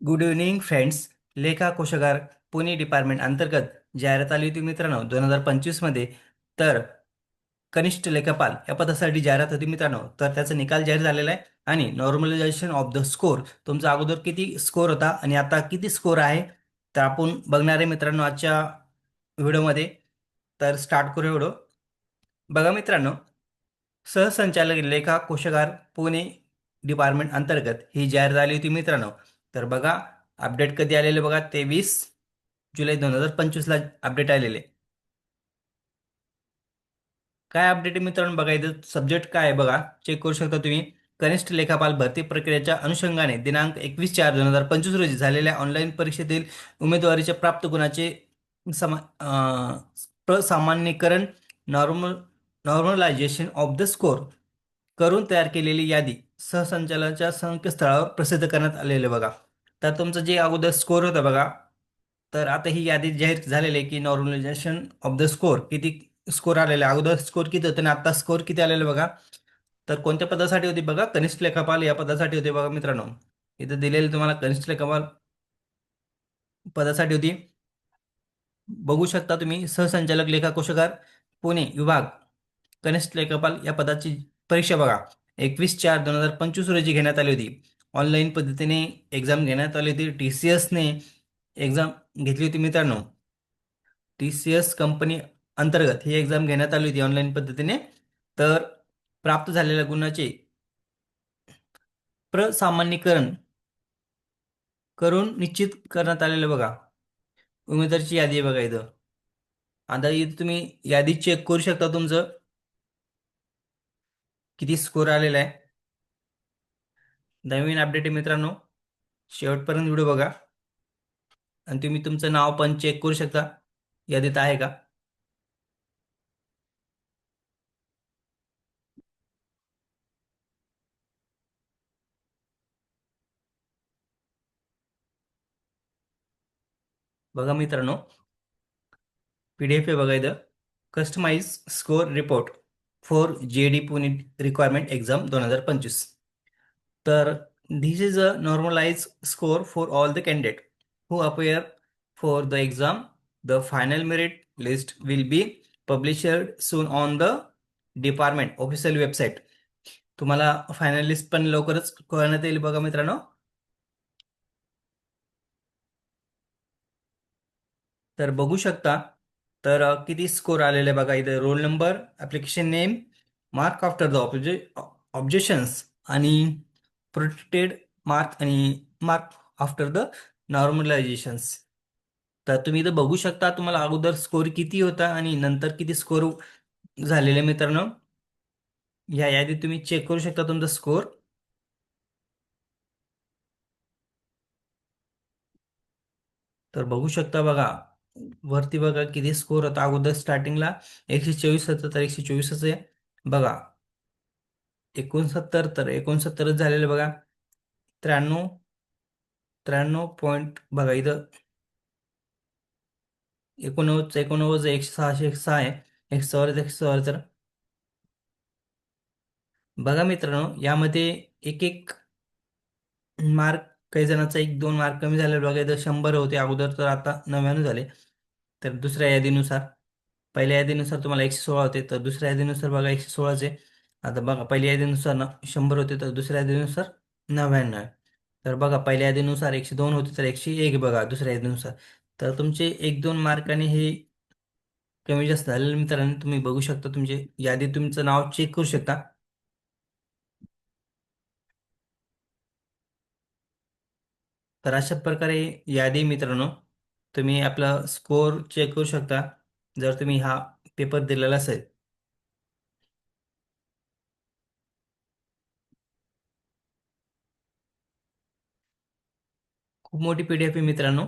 Good evening friends लेखा कोशागार Pune department अंतर्गत जाहिरात आली होती मित्रांनो दोन हजार पंचवीसमध्ये तर कनिष्ठ लेखापाल या पदासाठी जाहिरात होती मित्रांनो. तर त्याचा निकाल जाहीर झालेला आहे. आणि नॉर्मलायझेशन ऑफ द स्कोर तुमचा अगोदर किती स्कोर होता आणि आता किती स्कोर आहे? तर आपण बघणार आहे मित्रांनो आजच्या व्हिडिओमध्ये. तर स्टार्ट करू व्हिडिओ. बघा मित्रांनो सहसंचालक लेखा कोशागार पुणे डिपार्टमेंट अंतर्गत ही जाहीर झाली होती मित्रांनो. तर बघा अपडेट कधी आलेले बघा? तेवीस जुलै दोन हजार पंचवीसला अपडेट आलेले. काय अपडेट आहे मित्रांनो? बघा इथं सब्जेक्ट काय आहे बघा? चेक करू शकता तुम्ही. कनिष्ठ लेखापाल भरती प्रक्रियेच्या अनुषंगाने दिनांक एकवीस चार दोन हजार पंचवीस रोजी झालेल्या ऑनलाईन परीक्षेतील उमेदवारीच्या प्राप्त गुणाचे समा प्रसामान्यीकरण normal normalisation of the score करून तयार केलेली यादी. सहसंचालनाच्या संकेतस्थळावर प्रसिद्ध करण्यात आलेले बघा. तर तुमचं जे अगोदर स्कोर होता बघा तर आता ही यादी जाहीर झालेली आहे की नॉर्मलायझेशन ऑफ द स्कोर किती स्कोर आलेला आहे? अगोदर स्कोर किती होतं आणि आता स्कोर किती आलेले बघा? तर कोणत्या पदासाठी होती बघा? कनिष्ठ लेखापाल या पदासाठी होते बघा मित्रांनो. इथं दिलेले तुम्हाला कनिष्ठ लेखापाल पदासाठी होती. बघू शकता तुम्ही सहसंचालक लेखा कोशकार पुणे विभाग कनिष्ठ लेखापाल या पदाची परीक्षा बघा. एकवीस चार दोन हजार पंचवीस रोजी घेण्यात आली होती. ऑनलाईन पद्धतीने एक्झाम घेण्यात आली होती. टी सी एसने एक्झाम घेतली होती मित्रांनो. टी सी एस कंपनी अंतर्गत ही एक्झाम घेण्यात आली होती ऑनलाईन पद्धतीने. तर प्राप्त झालेल्या गुणाचे प्रसामान्यीकरण करून निश्चित करण्यात आलेलं बघा. उमेदवारची यादी आहे बघा इथं. आता इथं तुम्ही यादी चेक करू शकता तुमचं. किती स्कोर आलेला आहे? नवीन अपडेट आहे मित्रांनो. शेवटपर्यंत व्हिडिओ बघा. आणि तुम्ही तुमचं नाव पण चेक करू शकता. यादीत आहे का? बघा मित्रांनो. पी डी एफ आहे बघा इथं. Customise score report for J D Pune requirement exam दोन हजार पंचवीस. तर this is a normalise score for all the candidate who appear for the exam the final merit list will be published soon on the department official website तुम्हाला final list पण लवकरच कळण्यात येईल बघा मित्रांनो. तर बघू शकता तर अ, किती स्कोर आलेले बघा इथे? Roll number application name mark after the obje objections आणि प्रोटेक्टेड मार्क आणि मार्क आफ्टर द नॉर्मलायझेशन्स तर तुम्ही इथं बघू शकता तुम्हाला अगोदर स्कोर किती होता आणि नंतर किती स्कोर झालेले मित्रांनो? या यादीत तुम्ही चेक करू शकता तुमचा स्कोर तर बघू शकता बघा. वरती बघा किती स्कोर होता. अगोदर स्टार्टिंगला एकशे चोवीस होतं तर एकशे चोवीसच आहे. बघा. एकोणसत्तर तर एकोणसत्तरच झालेले बघा. त्र्याण्णव त्र्याण्णव पॉईंट बघा इथं. एकोणनव्वद एकोणनव्वद एकशे सहाशे एकशे सहा आहे. एकशे चौऱ्याहत्तर एकशे चौऱ्याहत्तर बघा मित्रांनो यामध्ये एक एक मार्क काही जणांचा एक दोन मार्क कमी झाले बघा. इथं शंभर होते अगोदर तर आता नव्याण्णव झाले. तर दुसऱ्या यादीनुसार पहिल्या यादीनुसार तुम्हाला एकशे सोळा होते तर दुसऱ्या यादीनुसार बघा एकशे सोळाचे. आता बघा पहिल्या यादीनुसार न शंभर होते तर दुसऱ्या यादीनुसार नव्याण्णव. तर बघा पहिल्या यादीनुसार एकशे दोन होते तर एकशे एक बघा दुसऱ्या यादीनुसार. तर तुमचे एक दोन मार्काने हे कमी जास्त झालेले मित्रांनो तुम्ही बघू शकता तुमचे यादी तुमचं नाव चेक करू शकता. तर अशा प्रकारे यादी मित्रांनो तुम्ही आपला स्कोर चेक करू शकता जर तुम्ही हा पेपर दिलेला असेल. खूप मोठी पी डी एफ आहे मित्रांनो.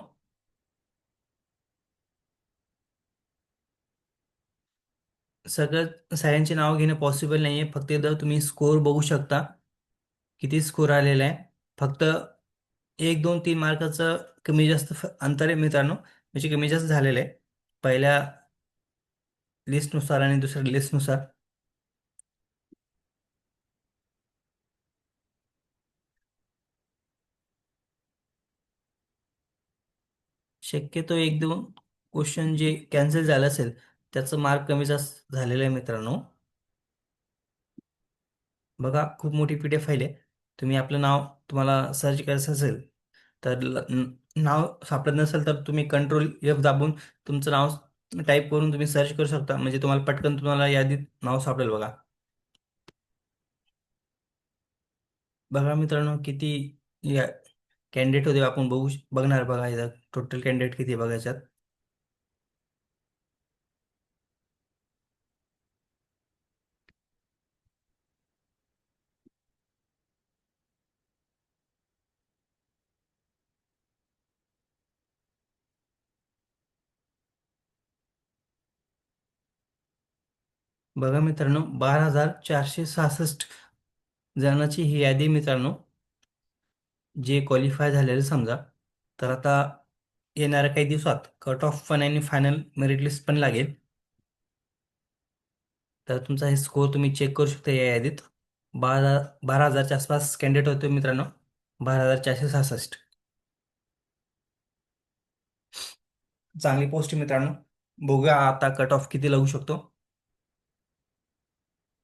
सगळं सगळ्यांचे नाव घेणं पॉसिबल नाही आहे फक्त एकदा तुम्ही स्कोर बघू शकता. किती स्कोर आलेला आहे. फक्त एक दोन तीन मार्काचं कमी जास्त अंतर आहे मित्रांनो. म्हणजे कमी जास्त झालेलं आहे. पहिल्या लिस्टनुसार आणि दुसऱ्या लिस्टनुसार शक्यतो एक दोन क्वेश्चन जे कॅन्सल झालं असेल त्याचं मार्क कमी जास्त झालेलं आहे मित्रांनो. बघा खूप मोठी पी डी एफ फाईल आहे. तुम्ही आपलं नाव तुम्हाला सर्च करायचं असेल तर नाव सापडत नसेल तर तुम्ही कंट्रोल एफ दाबून तुमचं नाव टाईप करून तुम्ही सर्च करू शकता. म्हणजे तुम्हाला पटकन तुम्हाला यादीत नाव सापडेल बघा. बघा मित्रांनो किती या कॅन्डिडेट होते आपण बघू बघणार बघा. याच्यात टोटल कॅन्डिडेट किती बघा याच्यात. बघा मित्रांनो बारा हजार चारशे सहासष्ट जणांची ही यादी मित्रांनो जे क्वालिफाय झालेले समजा तर आता येणाऱ्या काही दिवसात कट ऑफ पण आणि फायनल मेरिट लिस्ट पण लागेल. तर तुमचा हे स्कोअर तुम्ही चेक करू शकता या यादीत. बारा बारा हजारच्या आसपास कॅन्डिडेट होते मित्रांनो बारा हजार चारशे सहासष्ट. चांगली पोस्ट मित्रांनो. बघूया आता कट ऑफ किती लागू शकतो.